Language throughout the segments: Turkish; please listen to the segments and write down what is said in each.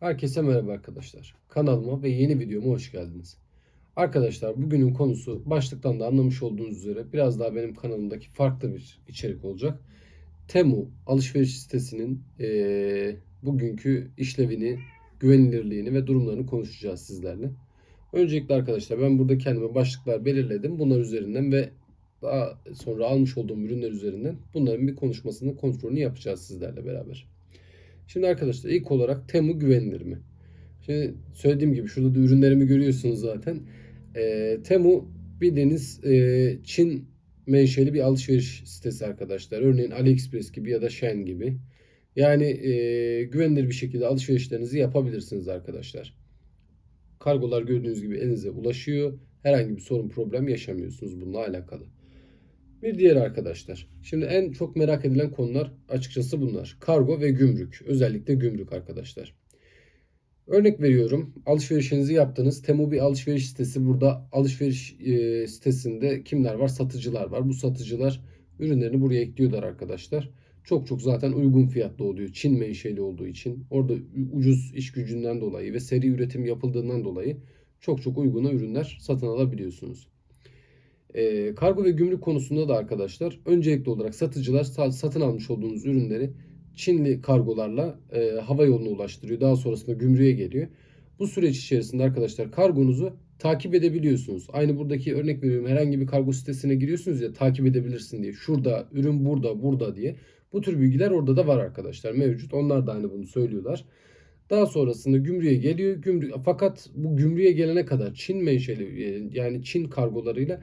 Herkese merhaba arkadaşlar. Kanalıma ve yeni videoma hoş geldiniz. Arkadaşlar bugünün konusu başlıktan da anlamış olduğunuz üzere biraz daha benim kanalımdaki farklı bir içerik olacak. Temu alışveriş sitesinin eee, bugünkü işlevini, güvenilirliğini ve durumlarını konuşacağız sizlerle. Öncelikle arkadaşlar ben burada kendime başlıklar belirledim. Bunlar üzerinden ve daha sonra almış olduğum ürünler üzerinden bunların bir konuşmasını, kontrolünü yapacağız sizlerle beraber. Şimdi arkadaşlar ilk olarak Temu güvenilir mi? Şimdi söylediğim gibi şurada da ürünlerimi görüyorsunuz zaten. Ee, Temu bildiğiniz e, Çin menşeli bir alışveriş sitesi arkadaşlar. Örneğin AliExpress gibi ya da Shein gibi. Yani e, güvenilir bir şekilde alışverişlerinizi yapabilirsiniz arkadaşlar. Kargolar gördüğünüz gibi elinize ulaşıyor. Herhangi bir sorun problem yaşamıyorsunuz bununla alakalı. Bir diğer arkadaşlar. Şimdi en çok merak edilen konular açıkçası bunlar. Kargo ve gümrük. Özellikle gümrük arkadaşlar. Örnek veriyorum. Alışverişinizi yaptınız. Temu bir alışveriş sitesi. Burada alışveriş e, sitesinde kimler var? Satıcılar var. Bu satıcılar ürünlerini buraya ekliyorlar arkadaşlar. Çok çok zaten uygun fiyatlı oluyor. Çin menşeli olduğu için. Orada ucuz iş gücünden dolayı ve seri üretim yapıldığından dolayı çok çok uyguna ürünler satın alabiliyorsunuz. E, kargo ve gümrük konusunda da arkadaşlar öncelikli olarak satıcılar sa- satın almış olduğunuz ürünleri Çinli kargolarla e, hava yoluna ulaştırıyor. Daha sonrasında gümrüğe geliyor. Bu süreç içerisinde arkadaşlar kargonuzu takip edebiliyorsunuz. Aynı buradaki örnek veriyorum herhangi bir kargo sitesine giriyorsunuz ya takip edebilirsin diye. Şurada, ürün burada, burada diye. Bu tür bilgiler orada da var arkadaşlar mevcut. Onlar da aynı bunu söylüyorlar. Daha sonrasında gümrüğe geliyor. Gümrük, fakat bu gümrüğe gelene kadar Çin menşeli e, yani Çin kargolarıyla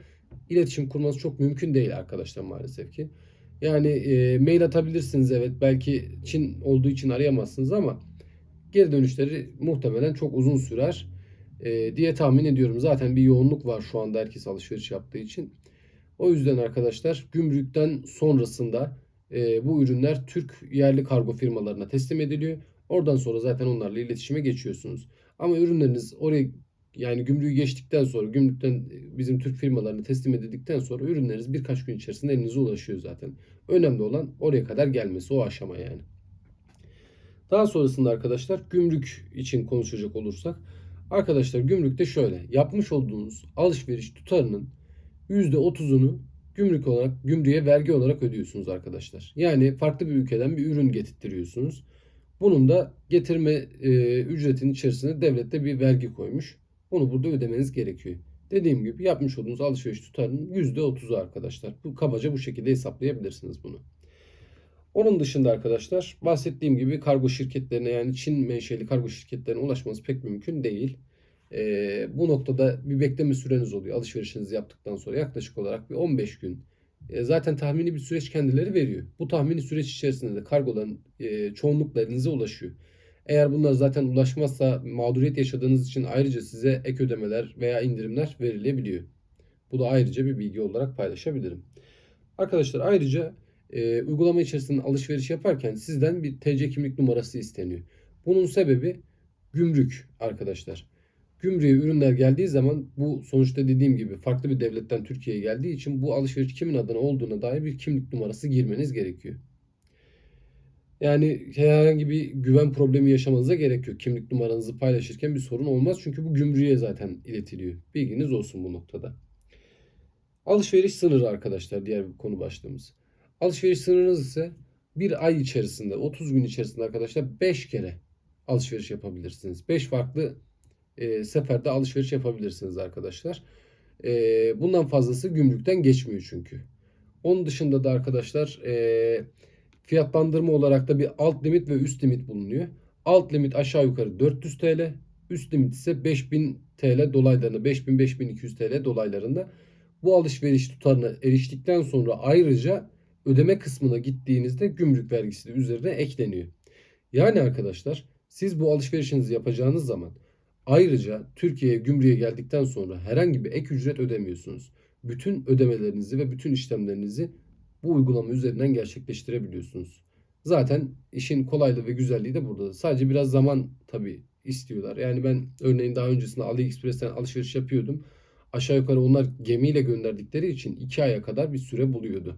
iletişim kurması çok mümkün değil arkadaşlar maalesef ki. Yani e, mail atabilirsiniz evet belki Çin olduğu için arayamazsınız ama geri dönüşleri muhtemelen çok uzun sürer e, diye tahmin ediyorum. Zaten bir yoğunluk var şu anda herkes alışveriş yaptığı için. O yüzden arkadaşlar gümrükten sonrasında e, bu ürünler Türk yerli kargo firmalarına teslim ediliyor. Oradan sonra zaten onlarla iletişime geçiyorsunuz. Ama ürünleriniz oraya yani gümrüğü geçtikten sonra gümrükten bizim Türk firmalarına teslim edildikten sonra ürünleriniz birkaç gün içerisinde elinize ulaşıyor zaten. Önemli olan oraya kadar gelmesi o aşama yani. Daha sonrasında arkadaşlar gümrük için konuşacak olursak arkadaşlar gümrükte şöyle yapmış olduğunuz alışveriş tutarının %30'unu gümrük olarak gümrüğe vergi olarak ödüyorsunuz arkadaşlar. Yani farklı bir ülkeden bir ürün getirtiyorsunuz. Bunun da getirme e, ücretinin içerisine devlet de bir vergi koymuş. Bunu burada ödemeniz gerekiyor. Dediğim gibi yapmış olduğunuz alışveriş tutarının %30'u arkadaşlar. Bu kabaca bu şekilde hesaplayabilirsiniz bunu. Onun dışında arkadaşlar bahsettiğim gibi kargo şirketlerine yani Çin menşeli kargo şirketlerine ulaşmanız pek mümkün değil. Ee, bu noktada bir bekleme süreniz oluyor alışverişinizi yaptıktan sonra yaklaşık olarak bir 15 gün. Ee, zaten tahmini bir süreç kendileri veriyor. Bu tahmini süreç içerisinde de kargoların e, çoğunlukla ulaşıyor. Eğer bunlar zaten ulaşmazsa mağduriyet yaşadığınız için ayrıca size ek ödemeler veya indirimler verilebiliyor. Bu da ayrıca bir bilgi olarak paylaşabilirim. Arkadaşlar ayrıca e, uygulama içerisinde alışveriş yaparken sizden bir TC kimlik numarası isteniyor. Bunun sebebi gümrük arkadaşlar. Gümrüğe ürünler geldiği zaman bu sonuçta dediğim gibi farklı bir devletten Türkiye'ye geldiği için bu alışveriş kimin adına olduğuna dair bir kimlik numarası girmeniz gerekiyor. Yani herhangi bir güven problemi yaşamanıza gerek yok. Kimlik numaranızı paylaşırken bir sorun olmaz. Çünkü bu gümrüğe zaten iletiliyor. Bilginiz olsun bu noktada. Alışveriş sınırı arkadaşlar diğer bir konu başlığımız. Alışveriş sınırınız ise bir ay içerisinde 30 gün içerisinde arkadaşlar 5 kere alışveriş yapabilirsiniz. 5 farklı e, seferde alışveriş yapabilirsiniz arkadaşlar. E, bundan fazlası gümrükten geçmiyor çünkü. Onun dışında da arkadaşlar e, fiyatlandırma olarak da bir alt limit ve üst limit bulunuyor. Alt limit aşağı yukarı 400 TL, üst limit ise 5000 TL dolaylarında, 5000-5200 TL dolaylarında. Bu alışveriş tutarına eriştikten sonra ayrıca ödeme kısmına gittiğinizde gümrük vergisi de üzerine ekleniyor. Yani arkadaşlar siz bu alışverişinizi yapacağınız zaman ayrıca Türkiye'ye gümrüğe geldikten sonra herhangi bir ek ücret ödemiyorsunuz. Bütün ödemelerinizi ve bütün işlemlerinizi bu uygulama üzerinden gerçekleştirebiliyorsunuz. Zaten işin kolaylığı ve güzelliği de burada. Sadece biraz zaman tabii istiyorlar. Yani ben örneğin daha öncesinde AliExpress'ten alışveriş yapıyordum. Aşağı yukarı onlar gemiyle gönderdikleri için 2 aya kadar bir süre buluyordu.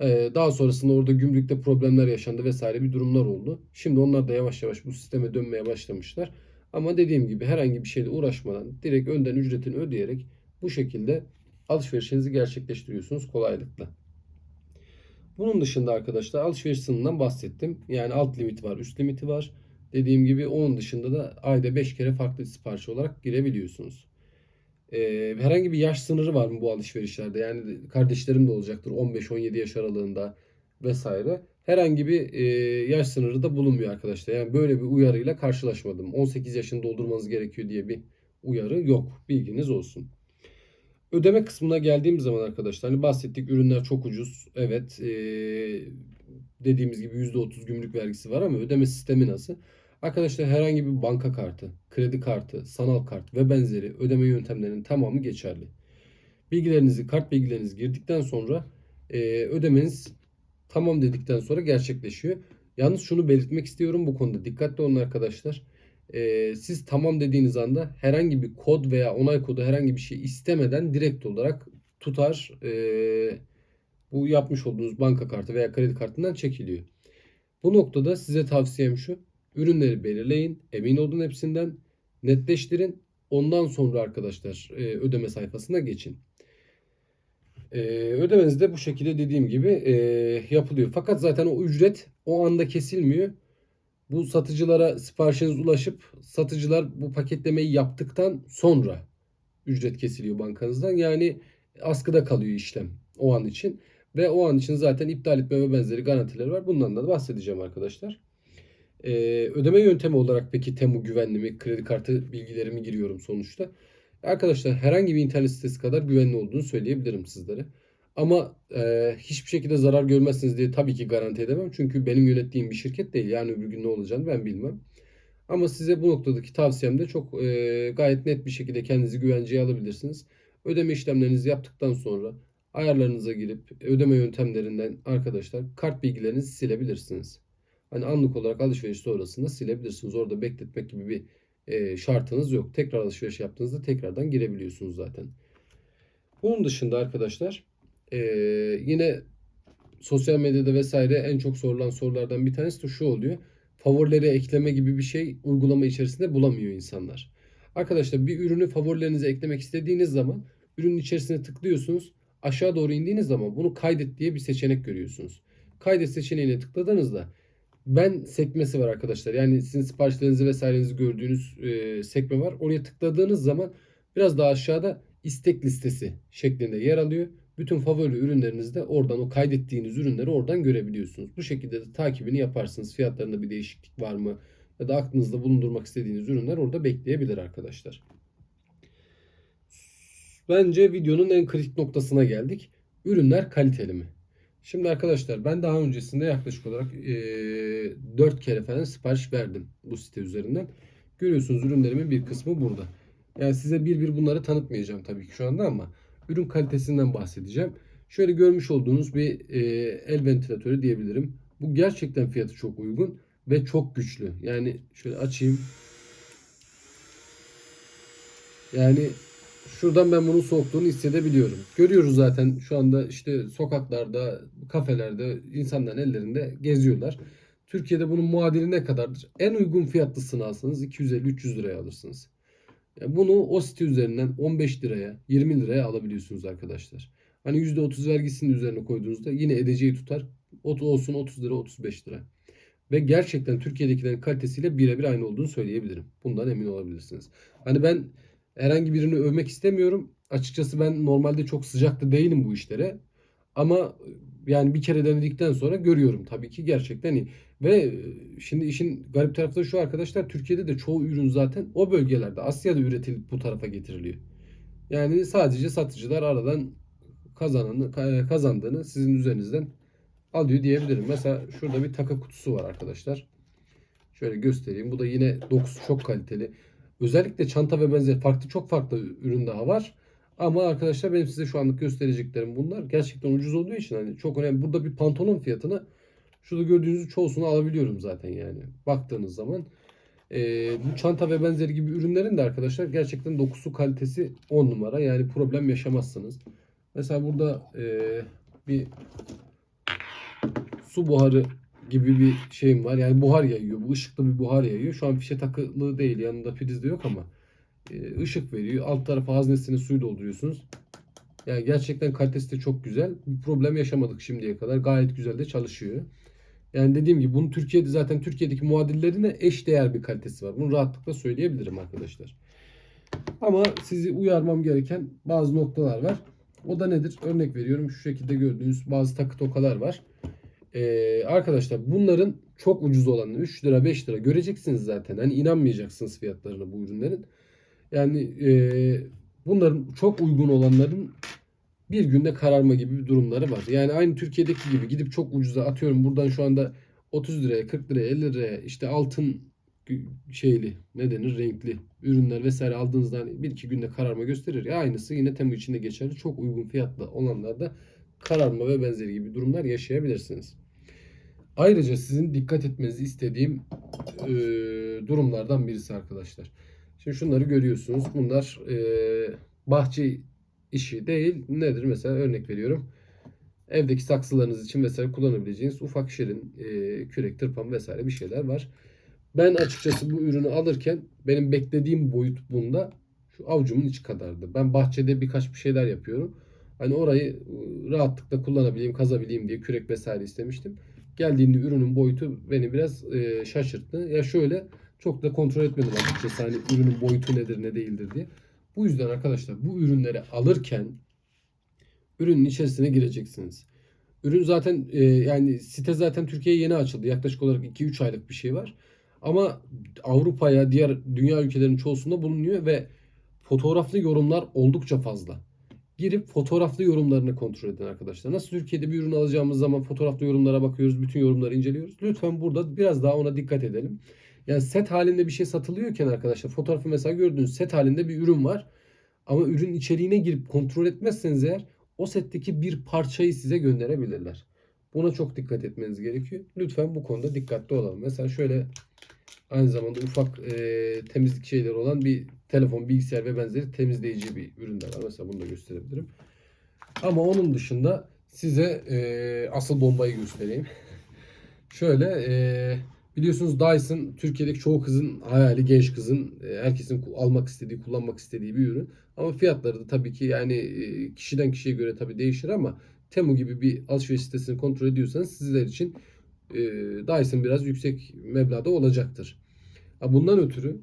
Ee, daha sonrasında orada gümrükte problemler yaşandı vesaire bir durumlar oldu. Şimdi onlar da yavaş yavaş bu sisteme dönmeye başlamışlar. Ama dediğim gibi herhangi bir şeyle uğraşmadan direkt önden ücretini ödeyerek bu şekilde alışverişinizi gerçekleştiriyorsunuz kolaylıkla. Bunun dışında arkadaşlar alışveriş sınırından bahsettim. Yani alt limiti var, üst limiti var. Dediğim gibi onun dışında da ayda 5 kere farklı sipariş olarak girebiliyorsunuz. Ee, herhangi bir yaş sınırı var mı bu alışverişlerde? Yani kardeşlerim de olacaktır 15-17 yaş aralığında vesaire. Herhangi bir e, yaş sınırı da bulunmuyor arkadaşlar. Yani böyle bir uyarıyla karşılaşmadım. 18 yaşını doldurmanız gerekiyor diye bir uyarı yok. Bilginiz olsun. Ödeme kısmına geldiğim zaman arkadaşlar hani bahsettik ürünler çok ucuz. Evet e, dediğimiz gibi %30 gümrük vergisi var ama ödeme sistemi nasıl? Arkadaşlar herhangi bir banka kartı, kredi kartı, sanal kart ve benzeri ödeme yöntemlerinin tamamı geçerli. Bilgilerinizi, kart bilgilerinizi girdikten sonra e, ödemeniz tamam dedikten sonra gerçekleşiyor. Yalnız şunu belirtmek istiyorum bu konuda dikkatli olun arkadaşlar. E, siz tamam dediğiniz anda herhangi bir kod veya onay kodu herhangi bir şey istemeden direkt olarak tutar e, bu yapmış olduğunuz banka kartı veya kredi kartından çekiliyor. Bu noktada size tavsiyem şu. Ürünleri belirleyin. Emin olun hepsinden. Netleştirin. Ondan sonra arkadaşlar e, ödeme sayfasına geçin. E, ödemeniz de bu şekilde dediğim gibi e, yapılıyor. Fakat zaten o ücret o anda kesilmiyor. Bu satıcılara siparişiniz ulaşıp satıcılar bu paketlemeyi yaptıktan sonra ücret kesiliyor bankanızdan. Yani askıda kalıyor işlem o an için. Ve o an için zaten iptal etme ve benzeri garantileri var. Bundan da bahsedeceğim arkadaşlar. Ee, ödeme yöntemi olarak peki Temu güvenli mi? Kredi kartı bilgilerimi giriyorum sonuçta. Arkadaşlar herhangi bir internet sitesi kadar güvenli olduğunu söyleyebilirim sizlere. Ama e, hiçbir şekilde zarar görmezsiniz diye tabii ki garanti edemem. Çünkü benim yönettiğim bir şirket değil. Yani öbür gün ne olacağını ben bilmem. Ama size bu noktadaki tavsiyem de çok e, gayet net bir şekilde kendinizi güvenceye alabilirsiniz. Ödeme işlemlerinizi yaptıktan sonra ayarlarınıza girip ödeme yöntemlerinden arkadaşlar kart bilgilerinizi silebilirsiniz. Hani anlık olarak alışveriş sonrasında silebilirsiniz. Orada bekletmek gibi bir e, şartınız yok. Tekrar alışveriş yaptığınızda tekrardan girebiliyorsunuz zaten. Bunun dışında arkadaşlar e, yine sosyal medyada vesaire en çok sorulan sorulardan bir tanesi de şu oluyor. Favorilere ekleme gibi bir şey uygulama içerisinde bulamıyor insanlar. Arkadaşlar bir ürünü favorilerinize eklemek istediğiniz zaman ürünün içerisine tıklıyorsunuz. Aşağı doğru indiğiniz zaman bunu kaydet diye bir seçenek görüyorsunuz. Kaydet seçeneğine tıkladığınızda ben sekmesi var arkadaşlar. Yani sizin siparişlerinizi vesairenizi gördüğünüz e, sekme var. Oraya tıkladığınız zaman biraz daha aşağıda istek listesi şeklinde yer alıyor. Bütün favori ürünlerinizi de oradan o kaydettiğiniz ürünleri oradan görebiliyorsunuz. Bu şekilde de takibini yaparsınız. Fiyatlarında bir değişiklik var mı? Ya da aklınızda bulundurmak istediğiniz ürünler orada bekleyebilir arkadaşlar. Bence videonun en kritik noktasına geldik. Ürünler kaliteli mi? Şimdi arkadaşlar ben daha öncesinde yaklaşık olarak e, 4 kere falan sipariş verdim bu site üzerinden. Görüyorsunuz ürünlerimin bir kısmı burada. Yani size bir bir bunları tanıtmayacağım tabii ki şu anda ama ürün kalitesinden bahsedeceğim. Şöyle görmüş olduğunuz bir e, el ventilatörü diyebilirim. Bu gerçekten fiyatı çok uygun ve çok güçlü. Yani şöyle açayım. Yani şuradan ben bunun soğukluğunu hissedebiliyorum. Görüyoruz zaten şu anda işte sokaklarda, kafelerde insanların ellerinde geziyorlar. Türkiye'de bunun muadili ne kadardır? En uygun fiyatlısını alsanız 250-300 liraya alırsınız. Yani bunu o site üzerinden 15 liraya, 20 liraya alabiliyorsunuz arkadaşlar. Hani %30 vergisinin üzerine koyduğunuzda yine edeceği tutar. Olsun 30 lira, 35 lira. Ve gerçekten Türkiye'dekilerin kalitesiyle birebir aynı olduğunu söyleyebilirim. Bundan emin olabilirsiniz. Hani ben herhangi birini övmek istemiyorum. Açıkçası ben normalde çok sıcak da değilim bu işlere. Ama yani bir kere denedikten sonra görüyorum tabii ki gerçekten iyi. Ve şimdi işin garip tarafı da şu arkadaşlar Türkiye'de de çoğu ürün zaten o bölgelerde Asya'da üretilip bu tarafa getiriliyor. Yani sadece satıcılar aradan kazananı kazandığını sizin üzerinizden alıyor diyebilirim. Mesela şurada bir taka kutusu var arkadaşlar. Şöyle göstereyim. Bu da yine dokusu çok kaliteli. Özellikle çanta ve benzeri farklı çok farklı ürün daha var. Ama arkadaşlar benim size şu anlık göstereceklerim bunlar. Gerçekten ucuz olduğu için hani çok önemli. Burada bir pantolon fiyatını şurada gördüğünüz çoğusunu alabiliyorum zaten yani. Baktığınız zaman. Ee, bu çanta ve benzeri gibi ürünlerin de arkadaşlar gerçekten dokusu kalitesi 10 numara. Yani problem yaşamazsınız. Mesela burada e, bir su buharı gibi bir şeyim var. Yani buhar yayıyor. Bu ışıklı bir buhar yayıyor. Şu an fişe takılı değil. Yanında priz de yok ama e, ışık veriyor. Alt tarafa haznesine suyu dolduruyorsunuz. Yani gerçekten kalitesi de çok güzel. Bir problem yaşamadık şimdiye kadar. Gayet güzel de çalışıyor. Yani dediğim gibi bunun Türkiye'de zaten Türkiye'deki muadillerine eş değer bir kalitesi var. Bunu rahatlıkla söyleyebilirim arkadaşlar. Ama sizi uyarmam gereken bazı noktalar var. O da nedir? Örnek veriyorum şu şekilde gördüğünüz bazı takı tokalar var. Ee, arkadaşlar bunların çok ucuz olanını 3 lira 5 lira göreceksiniz zaten. Hani inanmayacaksınız fiyatlarına bu ürünlerin. Yani e, bunların çok uygun olanların bir günde kararma gibi bir durumları var. Yani aynı Türkiye'deki gibi gidip çok ucuza atıyorum buradan şu anda 30 liraya 40 liraya 50 liraya işte altın şeyli ne denir renkli ürünler vesaire aldığınızda hani bir iki günde kararma gösterir. Ya aynısı yine Temu içinde geçerli. Çok uygun fiyatlı olanlarda kararma ve benzeri gibi durumlar yaşayabilirsiniz. Ayrıca sizin dikkat etmenizi istediğim e, durumlardan birisi arkadaşlar. Şimdi şunları görüyorsunuz. Bunlar e, bahçe işi değil. Nedir? Mesela örnek veriyorum. Evdeki saksılarınız için vesaire kullanabileceğiniz ufak şirin, e, kürek, tırpan vesaire bir şeyler var. Ben açıkçası bu ürünü alırken benim beklediğim boyut bunda şu avucumun içi kadardı. Ben bahçede birkaç bir şeyler yapıyorum. Hani orayı e, rahatlıkla kullanabileyim, kazabileyim diye kürek vesaire istemiştim. Geldiğinde ürünün boyutu beni biraz e, şaşırttı. Ya şöyle çok da kontrol etmedim açıkçası hani ürünün boyutu nedir ne değildir diye. Bu yüzden arkadaşlar bu ürünleri alırken ürünün içerisine gireceksiniz. Ürün zaten e, yani site zaten Türkiye'ye yeni açıldı. Yaklaşık olarak 2-3 aylık bir şey var. Ama Avrupa'ya, diğer dünya ülkelerinin çoğusunda bulunuyor ve fotoğraflı yorumlar oldukça fazla. Girip fotoğraflı yorumlarını kontrol edin arkadaşlar. Nasıl Türkiye'de bir ürün alacağımız zaman fotoğraflı yorumlara bakıyoruz, bütün yorumları inceliyoruz. Lütfen burada biraz daha ona dikkat edelim. Yani set halinde bir şey satılıyorken arkadaşlar fotoğrafı mesela gördüğünüz set halinde bir ürün var. Ama ürün içeriğine girip kontrol etmezseniz eğer o setteki bir parçayı size gönderebilirler. Buna çok dikkat etmeniz gerekiyor. Lütfen bu konuda dikkatli olalım. Mesela şöyle aynı zamanda ufak e, temizlik şeyleri olan bir telefon, bilgisayar ve benzeri temizleyici bir ürün de var. Mesela bunu da gösterebilirim. Ama onun dışında size e, asıl bombayı göstereyim. şöyle e, biliyorsunuz Dyson Türkiye'deki çoğu kızın hayali, genç kızın e, herkesin almak istediği, kullanmak istediği bir ürün. Ama fiyatları da tabii ki yani e, kişiden kişiye göre tabii değişir ama Temu gibi bir alışveriş sitesini kontrol ediyorsanız sizler için e, Dyson biraz yüksek meblağda olacaktır. Bundan ötürü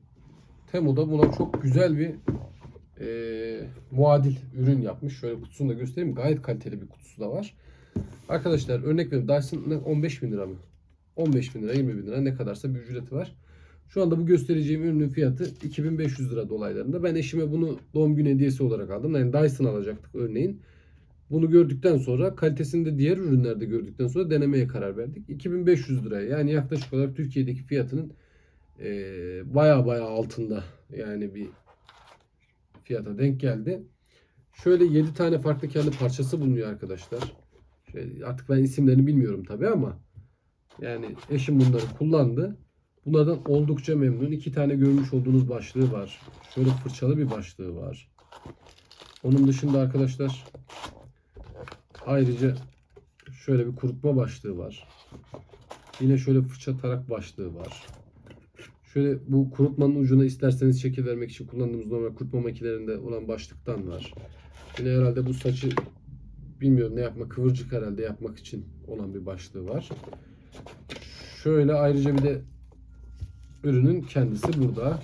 Temu'da buna çok güzel bir e, muadil ürün yapmış. Şöyle kutusunu da göstereyim. Gayet kaliteli bir kutusu da var. Arkadaşlar örnek veriyorum. Dyson'ın 15 bin lira mı? 15 bin lira 20 bin lira ne kadarsa bir ücreti var. Şu anda bu göstereceğim ürünün fiyatı 2500 lira dolaylarında. Ben eşime bunu doğum günü hediyesi olarak aldım. Yani Dyson alacaktık örneğin. Bunu gördükten sonra kalitesini de diğer ürünlerde gördükten sonra denemeye karar verdik. 2500 liraya yani yaklaşık olarak Türkiye'deki fiyatının e, baya baya altında yani bir fiyata denk geldi. Şöyle 7 tane farklı kendi parçası bulunuyor arkadaşlar. Şöyle, artık ben isimlerini bilmiyorum tabi ama yani eşim bunları kullandı. Bunlardan oldukça memnun. İki tane görmüş olduğunuz başlığı var. Şöyle fırçalı bir başlığı var. Onun dışında arkadaşlar ayrıca şöyle bir kurutma başlığı var. Yine şöyle fırça tarak başlığı var. Şöyle bu kurutmanın ucuna isterseniz şekil vermek için kullandığımız normal kurutma makinelerinde olan başlıktan var. Yine herhalde bu saçı bilmiyorum ne yapma kıvırcık herhalde yapmak için olan bir başlığı var. Şöyle ayrıca bir de ürünün kendisi burada.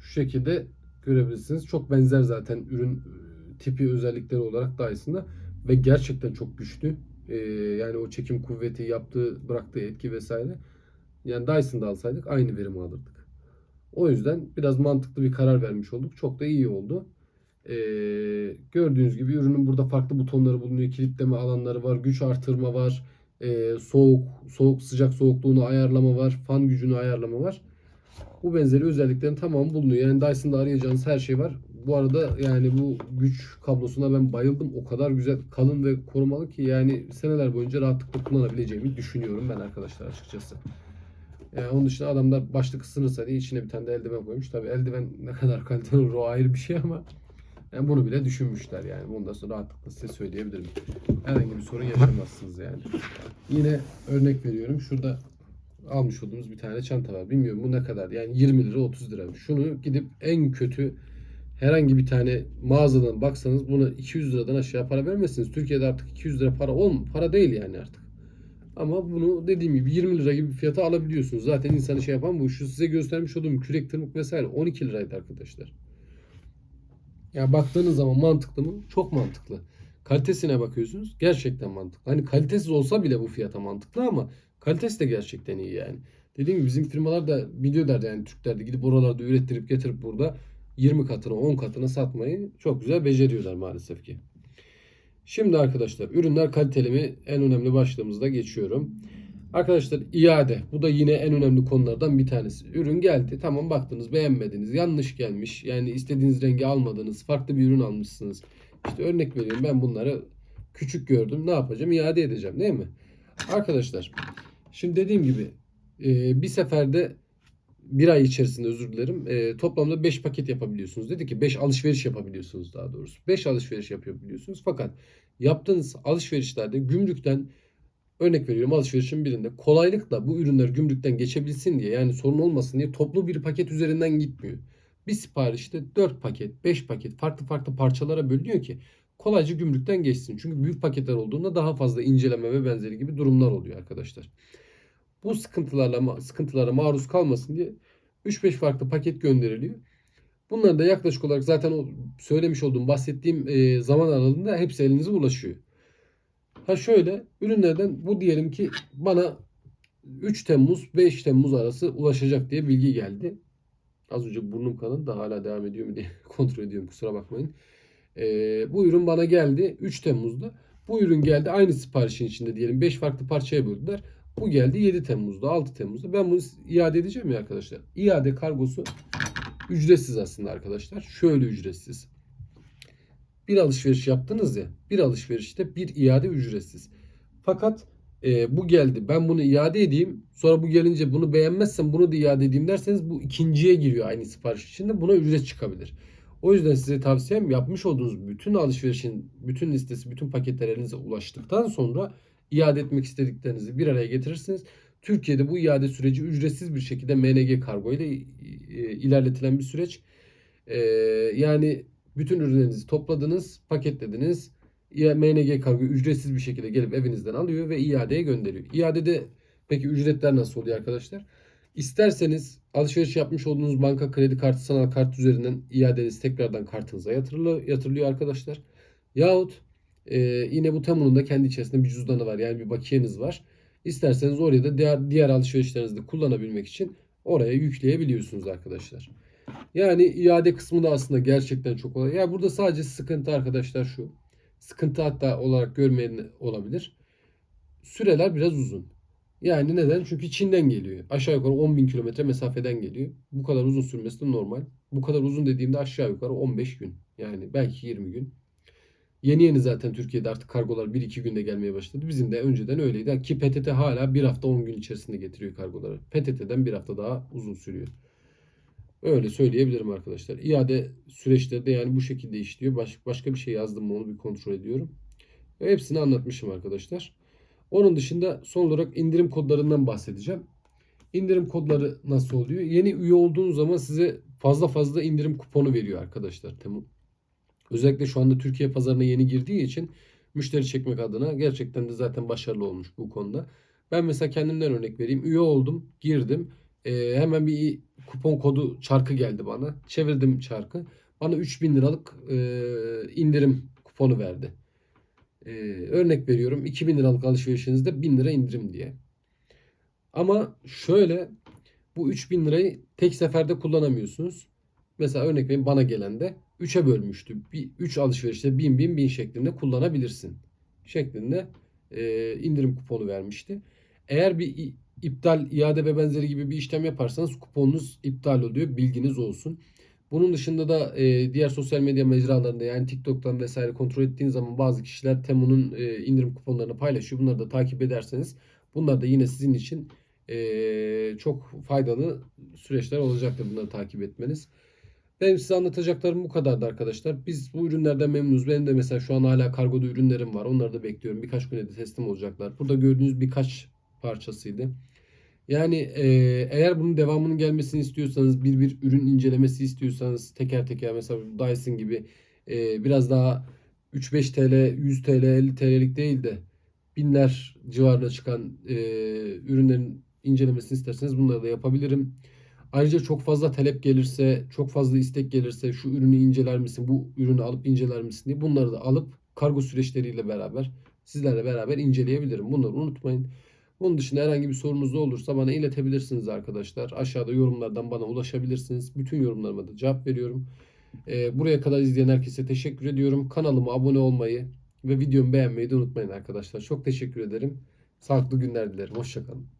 Şu şekilde görebilirsiniz. Çok benzer zaten ürün e, tipi özellikleri olarak Dyson'da ve gerçekten çok güçlü. Ee, yani o çekim kuvveti yaptığı bıraktığı etki vesaire. Yani Dyson'da alsaydık aynı verimi alırdık. O yüzden biraz mantıklı bir karar vermiş olduk. Çok da iyi oldu. Ee, gördüğünüz gibi ürünün burada farklı butonları bulunuyor. Kilitleme alanları var, güç artırma var, ee, soğuk, soğuk sıcak soğukluğunu ayarlama var, fan gücünü ayarlama var. Bu benzeri özelliklerin tamamı bulunuyor. Yani Dyson'da arayacağınız her şey var. Bu arada yani bu güç kablosuna ben bayıldım. O kadar güzel, kalın ve korumalı ki yani seneler boyunca rahatlıkla kullanabileceğimi düşünüyorum ben arkadaşlar açıkçası. Yani onun dışında adamlar başlık ısınırsa diye içine bir tane de eldiven koymuş. Tabi eldiven ne kadar kaliteli olur o ayrı bir şey ama Yani bunu bile düşünmüşler yani. Bundan sonra rahatlıkla size söyleyebilirim. Herhangi bir sorun yaşamazsınız yani. Yine örnek veriyorum. Şurada almış olduğumuz bir tane çanta var. Bilmiyorum bu ne kadar. Yani 20 lira 30 lira. Şunu gidip en kötü herhangi bir tane mağazadan baksanız buna 200 liradan aşağı para vermezsiniz. Türkiye'de artık 200 lira para olm para değil yani artık. Ama bunu dediğim gibi 20 lira gibi bir fiyata alabiliyorsunuz. Zaten insanı şey yapan bu. Şu size göstermiş olduğum kürek tırmık vesaire 12 liraydı arkadaşlar. Ya baktığınız zaman mantıklı mı? Çok mantıklı. Kalitesine bakıyorsunuz. Gerçekten mantıklı. Hani kalitesiz olsa bile bu fiyata mantıklı ama kalitesi de gerçekten iyi yani. Dediğim gibi bizim firmalar da biliyorlar yani Türkler de gidip oralarda ürettirip getirip burada 20 katına 10 katına satmayı çok güzel beceriyorlar maalesef ki. Şimdi arkadaşlar ürünler kaliteli mi? En önemli başlığımızda geçiyorum. Arkadaşlar iade. Bu da yine en önemli konulardan bir tanesi. Ürün geldi. Tamam baktınız beğenmediniz. Yanlış gelmiş. Yani istediğiniz rengi almadınız. Farklı bir ürün almışsınız. İşte örnek veriyorum ben bunları küçük gördüm. Ne yapacağım? İade edeceğim değil mi? Arkadaşlar şimdi dediğim gibi e, bir seferde bir ay içerisinde özür dilerim e, toplamda 5 paket yapabiliyorsunuz. Dedi ki 5 alışveriş yapabiliyorsunuz daha doğrusu. 5 alışveriş yapabiliyorsunuz. Fakat yaptığınız alışverişlerde gümrükten örnek veriyorum alışverişin birinde kolaylıkla bu ürünler gümrükten geçebilsin diye yani sorun olmasın diye toplu bir paket üzerinden gitmiyor. Bir siparişte 4 paket 5 paket farklı farklı parçalara bölünüyor ki kolayca gümrükten geçsin. Çünkü büyük paketler olduğunda daha fazla inceleme ve benzeri gibi durumlar oluyor arkadaşlar. Bu sıkıntılarla sıkıntılara maruz kalmasın diye 3-5 farklı paket gönderiliyor. Bunlar da yaklaşık olarak zaten o söylemiş olduğum bahsettiğim e, zaman aralığında hepsi elinize ulaşıyor. Ha şöyle ürünlerden bu diyelim ki bana 3 Temmuz 5 Temmuz arası ulaşacak diye bilgi geldi. Az önce burnum kanadı da hala devam ediyor mu diye kontrol ediyorum kusura bakmayın. Ee, bu ürün bana geldi 3 Temmuz'da. Bu ürün geldi aynı siparişin içinde diyelim 5 farklı parçaya böldüler. Bu geldi 7 Temmuz'da 6 Temmuz'da. Ben bunu iade edeceğim ya arkadaşlar. İade kargosu ücretsiz aslında arkadaşlar. Şöyle ücretsiz. Bir alışveriş yaptınız ya. Bir alışverişte bir iade ücretsiz. Fakat e, bu geldi ben bunu iade edeyim. Sonra bu gelince bunu beğenmezsem bunu da iade edeyim derseniz bu ikinciye giriyor aynı sipariş içinde. Buna ücret çıkabilir. O yüzden size tavsiyem yapmış olduğunuz bütün alışverişin bütün listesi, bütün paketler elinize ulaştıktan sonra iade etmek istediklerinizi bir araya getirirsiniz. Türkiye'de bu iade süreci ücretsiz bir şekilde MNG kargo ile e, ilerletilen bir süreç. E, yani bütün ürünlerinizi topladınız, paketlediniz. MNG kargo ücretsiz bir şekilde gelip evinizden alıyor ve iadeye gönderiyor. İadede peki ücretler nasıl oluyor arkadaşlar? İsterseniz alışveriş yapmış olduğunuz banka kredi kartı sanal kart üzerinden iadeniz tekrardan kartınıza yatırılıyor, yatırılıyor arkadaşlar. Yahut e, yine bu Temu'nun da kendi içerisinde bir cüzdanı var. Yani bir bakiyeniz var. İsterseniz oraya da diğer, diğer alışverişlerinizde kullanabilmek için oraya yükleyebiliyorsunuz arkadaşlar. Yani iade kısmı da aslında gerçekten çok kolay. Ya burada sadece sıkıntı arkadaşlar şu. Sıkıntı hatta olarak görmeyen olabilir. Süreler biraz uzun. Yani neden? Çünkü Çin'den geliyor. Aşağı yukarı 10 bin kilometre mesafeden geliyor. Bu kadar uzun sürmesi de normal. Bu kadar uzun dediğimde aşağı yukarı 15 gün. Yani belki 20 gün. Yeni yeni zaten Türkiye'de artık kargolar 1-2 günde gelmeye başladı. Bizim de önceden öyleydi. Ki PTT hala 1 hafta 10 gün içerisinde getiriyor kargoları. PTT'den 1 hafta daha uzun sürüyor. Öyle söyleyebilirim arkadaşlar. İade süreçleri de yani bu şekilde işliyor. Baş, başka bir şey yazdım mı onu bir kontrol ediyorum. Ve hepsini anlatmışım arkadaşlar. Onun dışında son olarak indirim kodlarından bahsedeceğim. İndirim kodları nasıl oluyor? Yeni üye olduğunuz zaman size fazla fazla indirim kuponu veriyor arkadaşlar Temu. Özellikle şu anda Türkiye pazarına yeni girdiği için müşteri çekmek adına gerçekten de zaten başarılı olmuş bu konuda. Ben mesela kendimden örnek vereyim. Üye oldum, girdim. Ee, hemen bir kupon kodu çarkı geldi bana. Çevirdim çarkı. Bana 3000 liralık e, indirim kuponu verdi. Ee, örnek veriyorum 2000 liralık alışverişinizde 1000 lira indirim diye. Ama şöyle bu 3000 lirayı tek seferde kullanamıyorsunuz. Mesela örnek vereyim bana gelen de 3'e bölmüştü. 3 alışverişte 1000 1000 1000 şeklinde kullanabilirsin. Şeklinde e, indirim kuponu vermişti. Eğer bir iptal, iade ve benzeri gibi bir işlem yaparsanız kuponunuz iptal oluyor. Bilginiz olsun. Bunun dışında da e, diğer sosyal medya mecralarında yani TikTok'tan vesaire kontrol ettiğiniz zaman bazı kişiler Temu'nun e, indirim kuponlarını paylaşıyor. Bunları da takip ederseniz bunlar da yine sizin için e, çok faydalı süreçler olacaktır bunları takip etmeniz. Benim size anlatacaklarım bu kadardı arkadaşlar. Biz bu ürünlerden memnunuz. Benim de mesela şu an hala kargoda ürünlerim var. Onları da bekliyorum. Birkaç güne de teslim olacaklar. Burada gördüğünüz birkaç parçasıydı. Yani eğer bunun devamının gelmesini istiyorsanız, bir bir ürün incelemesi istiyorsanız teker teker mesela Dyson gibi e, biraz daha 3-5 TL, 100 TL, 50 TL'lik değil de binler civarına çıkan e, ürünlerin incelemesini isterseniz bunları da yapabilirim. Ayrıca çok fazla talep gelirse, çok fazla istek gelirse şu ürünü inceler misin, bu ürünü alıp inceler misin diye bunları da alıp kargo süreçleriyle beraber sizlerle beraber inceleyebilirim. Bunları unutmayın. Bunun dışında herhangi bir sorunuz da olursa bana iletebilirsiniz arkadaşlar. Aşağıda yorumlardan bana ulaşabilirsiniz. Bütün yorumlarıma da cevap veriyorum. Ee, buraya kadar izleyen herkese teşekkür ediyorum. Kanalıma abone olmayı ve videomu beğenmeyi de unutmayın arkadaşlar. Çok teşekkür ederim. Sağlıklı günler dilerim. Hoşçakalın.